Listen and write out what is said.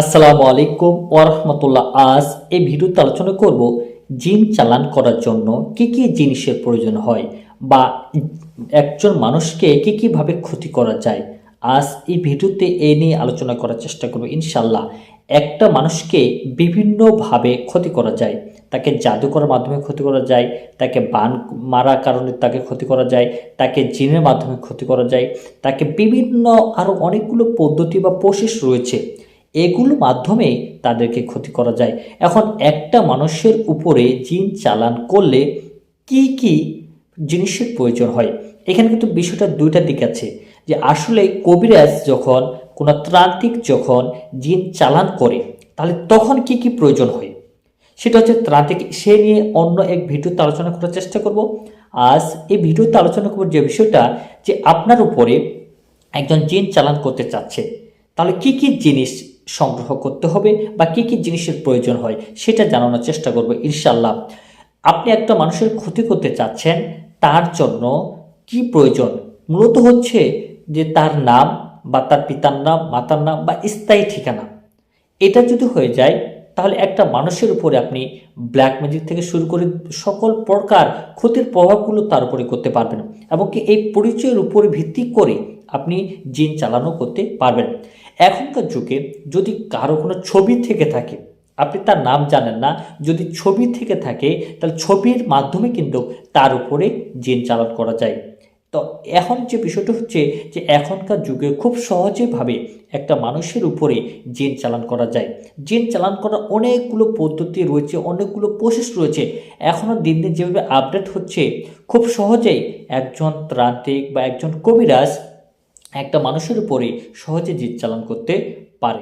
আসসালামু আলাইকুম ওরহমতুল্লাহ আজ এই ভিডিওতে আলোচনা করব জিন চালান করার জন্য কি কি জিনিসের প্রয়োজন হয় বা একজন মানুষকে কি কীভাবে ক্ষতি করা যায়। আজ এই ভিডিওতে এই নিয়ে আলোচনা করার চেষ্টা করব ইনশাল্লাহ একটা মানুষকে বিভিন্নভাবে ক্ষতি করা যায়। তাকে জাদু করার মাধ্যমে ক্ষতি করা যায়, তাকে বান মারার কারণে তাকে ক্ষতি করা যায়, তাকে জিনের মাধ্যমে ক্ষতি করা যায়, তাকে বিভিন্ন আরও অনেকগুলো পদ্ধতি বা প্রসেস রয়েছে। এগুলো মাধ্যমে তাদেরকে ক্ষতি করা যায়। এখন একটা মানুষের উপরে জিন চালান করলে কি কি জিনিসের প্রয়োজন হয়? এখানে কিন্তু বিষয়টা দুইটা দিক আছে। যে আসলে কবিরাজ যখন কোনো ত্রান্তিক যখন জিন চালান করে, তাহলে তখন কি কি প্রয়োজন হয়? সেটা হচ্ছে ত্রান্তিক, সে নিয়ে অন্য এক ভিডিওতে আলোচনা করার চেষ্টা করব। আজ এই ভিডিওতে আলোচনা করব যে বিষয়টা যে আপনার উপরে একজন জিন চালান করতে চাচ্ছে, তাহলে কি কি জিনিস সংগ্রহ করতে হবে বা কি কি জিনিসের প্রয়োজন হয় সেটা জানানোর চেষ্টা করব ইনশাল্লাহ আপনি একটা মানুষের ক্ষতি করতে চাচ্ছেন, তার জন্য কি প্রয়োজন? মূলত হচ্ছে যে তার নাম বা তার পিতার নাম, মাতার নাম বা স্থায়ী ঠিকানা। এটা যদি হয়ে যায়, তাহলে একটা মানুষের উপরে আপনি ব্ল্যাক ম্যাজিক থেকে শুরু করে সকল প্রকার ক্ষতির প্রভাবগুলো তার উপরে করতে পারবেন এবং কি এই পরিচয়ের উপরে ভিত্তি করে আপনি জিন চালানো করতে পারবেন। এখনকার যুগে যদি কারও কোনো ছবি থেকে থাকে, আপনি তার নাম জানেন না, যদি ছবি থেকে থাকে, তাহলে ছবির মাধ্যমে কিন্তু তার উপরে জিন চালান করা যায়। তো এখন যে বিষয়টা হচ্ছে যে এখনকার যুগে খুব সহজেভাবে একটা মানুষের উপরে জিন চালান করা যায়। জিন চালান করার অনেকগুলো পদ্ধতি রয়েছে, অনেকগুলো প্রসেস রয়েছে। এখনও দিন দিন যেভাবে আপডেট হচ্ছে, খুব সহজেই একজন ত্রান্তিক বা একজন কবিরাজ একটা মানুষের উপরে সহজে জিত চালান করতে পারে।